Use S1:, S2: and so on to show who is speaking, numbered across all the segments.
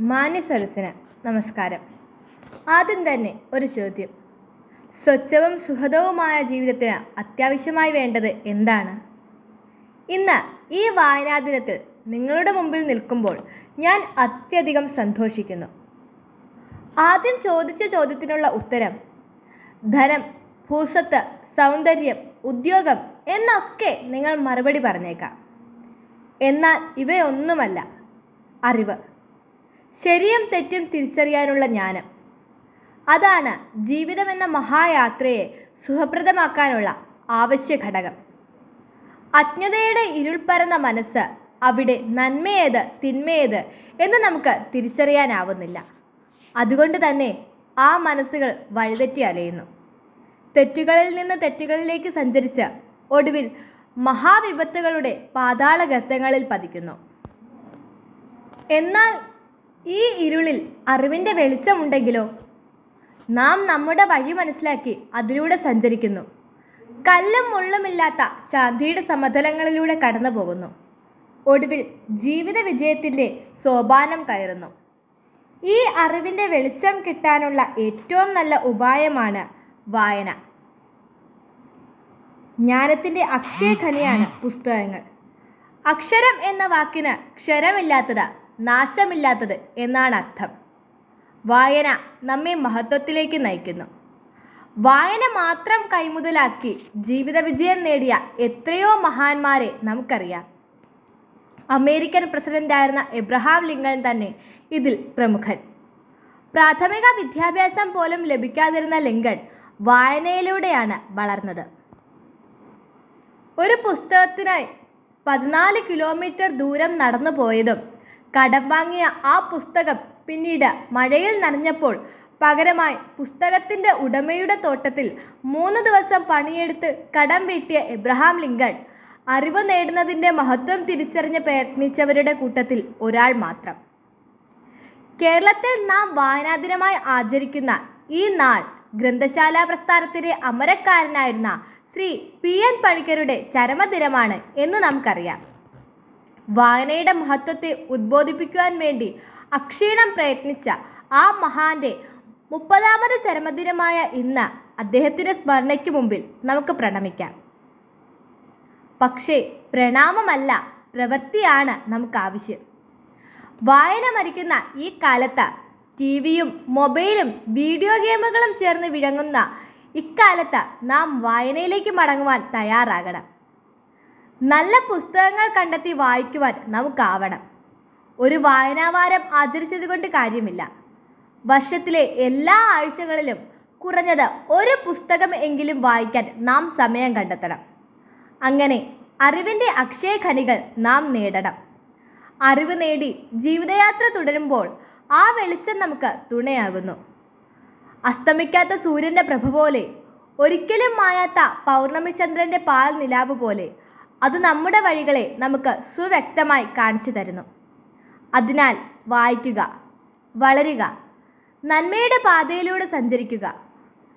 S1: മാന്യ സരസിന് നമസ്കാരം. ആദ്യം തന്നെ ഒരു ചോദ്യം. സ്വച്ഛവും സുഹൃതവുമായ ജീവിതത്തിന് അത്യാവശ്യമായി വേണ്ടത് എന്താണ്? ഇന്ന് ഈ വായനാ ദിനത്തിൽ നിങ്ങളുടെ മുമ്പിൽ നിൽക്കുമ്പോൾ ഞാൻ അത്യധികം സന്തോഷിക്കുന്നു. ആദ്യം ചോദിച്ച ചോദ്യത്തിനുള്ള ഉത്തരം ധനം ഭൂസ്വത്ത് സൗന്ദര്യം ഉദ്യോഗം എന്നൊക്കെ നിങ്ങൾ മറുപടി പറഞ്ഞേക്കാം. എന്നാൽ ഇവയൊന്നുമല്ല അറിവ്. ശരിയും തെറ്റും തിരിച്ചറിയാനുള്ള ജ്ഞാനം. അതാണ് ജീവിതമെന്ന മഹായാത്രയെ സുഖപ്രദമാക്കാനുള്ള ആവശ്യ ഘടകം. അജ്ഞതയുടെ ഇരുൾ പരന്ന മനസ്സ് അവിടെ നന്മയേത് തിന്മയേത് എന്ന് നമുക്ക് തിരിച്ചറിയാനാവുന്നില്ല. അതുകൊണ്ട് തന്നെ ആ മനസ്സുകൾ വഴിതെറ്റി അലയുന്നു. തെറ്റുകളിൽ നിന്ന് തെറ്റുകളിലേക്ക് സഞ്ചരിച്ച് ഒടുവിൽ മഹാവിപത്തുകളുടെ പാതാള ഗർത്തങ്ങളിൽ പതിക്കുന്നു. എന്നാൽ ഈ ഇരുളിൽ അറിവിന്റെ വെളിച്ചമുണ്ടെങ്കിലോ? നാം നമ്മുടെ വഴി മനസ്സിലാക്കി അതിലൂടെ സഞ്ചരിക്കുന്നു. കല്ലും മുള്ളുമില്ലാത്ത ശാന്തിയുടെ സമതലങ്ങളിലൂടെ കടന്നു പോകുന്നു ഒടുവിൽ ജീവിത വിജയത്തിന്റെ സോപാനം കയറുന്നു. ഈ അറിവിന്റെ വെളിച്ചം കിട്ടാനുള്ള ഏറ്റവും നല്ല ഉപായമാണ് വായന. ജ്ഞാനത്തിന്റെ അക്ഷയഖനിയാണ് പുസ്തകങ്ങൾ. അക്ഷരം എന്ന വാക്കിന് ക്ഷരമില്ലാത്തത് നാശമില്ലാത്തത് എന്നാണ് അർത്ഥം. വായന നമ്മെ മഹത്വത്തിലേക്ക് നയിക്കുന്നു. വായന മാത്രം കൈമുതലാക്കി ജീവിത വിജയം നേടിയ എത്രയോ മഹാന്മാരെ നമുക്കറിയാം. അമേരിക്കൻ പ്രസിഡന്റായിരുന്ന എബ്രഹാം ലിങ്കൺ തന്നെ ഇതിൽ പ്രമുഖൻ. പ്രാഥമിക വിദ്യാഭ്യാസം പോലും ലഭിക്കാതിരുന്ന ലിങ്കൺ വായനയിലൂടെയാണ് വളർന്നത്. ഒരു പുസ്തകത്തിനായി പതിനാല് കിലോമീറ്റർ ദൂരം നടന്നു പോയതും കടം വാങ്ങിയ ആ പുസ്തകം പിന്നീട് മഴയിൽ നനഞ്ഞപ്പോൾ പകരമായി പുസ്തകത്തിന്റെ ഉടമയുടെ തോട്ടത്തിൽ മൂന്ന് ദിവസം പണിയെടുത്ത് കടം വീട്ടിയ എബ്രഹാം ലിങ്കൺ. അറിവ് നേടുന്നതിന്റെ മഹത്വം തിരിച്ചറിഞ്ഞ് പ്രയത്നിച്ചവരുടെ കൂട്ടത്തിൽ ഒരാൾ മാത്രം. കേരളത്തിൽ നാം വായനാദിനമായി ആചരിക്കുന്ന ഈ നാൾ ഗ്രന്ഥശാല പ്രസ്ഥാനത്തിലെ അമരക്കാരനായിരുന്ന ശ്രീ പി എൻ പണിക്കരുടെ ചരമദിനമാണ് എന്ന് നമുക്കറിയാം. വായനയുടെ മഹത്വത്തെ ഉദ്ബോധിപ്പിക്കുവാൻ വേണ്ടി അക്ഷീണം പ്രയത്നിച്ച ആ മഹാന്റെ മുപ്പതാമത് ചരമദിനമായ ഇന്ന് അദ്ദേഹത്തിന്റെ സ്മരണയ്ക്ക് മുമ്പിൽ നമുക്ക് പ്രണമിക്കാം. പക്ഷേ പ്രണാമമല്ല പ്രവൃത്തിയാണ് നമുക്ക് ആവശ്യം. വായന മരിക്കുന്ന ഈ കാലത്ത് ടി വിയും മൊബൈലും വീഡിയോ ഗെയിമുകളും ചേർന്ന് വിഴങ്ങുന്ന ഇക്കാലത്ത് നാം വായനയിലേക്ക് മടങ്ങുവാൻ തയ്യാറാകണം. നല്ല പുസ്തകങ്ങൾ കണ്ടെത്തി വായിക്കുവാൻ നമുക്കാവണം. ഒരു വായനാവാരം ആചരിച്ചതുകൊണ്ട് കാര്യമില്ല. വർഷത്തിലെ എല്ലാ ആഴ്ചകളിലും കുറഞ്ഞത് ഒരു പുസ്തകം എങ്കിലും വായിക്കാൻ നാം സമയം കണ്ടെത്തണം. അങ്ങനെ അറിവിന്റെ അക്ഷയഖനികൾ നാം നേടണം. അറിവ് നേടി ജീവിതയാത്ര തുടരുമ്പോൾ ആ വെളിച്ചം നമുക്ക് തുണയാകുന്നു. അസ്തമിക്കാത്ത സൂര്യന്റെ പ്രഭ പോലെ ഒരിക്കലും മായാത്ത പൗർണമിചന്ദ്രന്റെ പാൽ നിലാവ് പോലെ അത് നമ്മുടെ വഴികളെ നമുക്ക് സുവ്യക്തമായി കാണിച്ചു തരുന്നു. അതിനാൽ വായിക്കുക വളരുക നന്മയുടെ പാതയിലൂടെ സഞ്ചരിക്കുക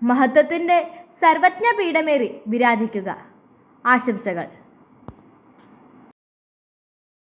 S1: മഹത്വത്തിന്റെ സർവജ്ഞ പീഠമേറി വിരാജിക്കുക. ആശംസകൾ.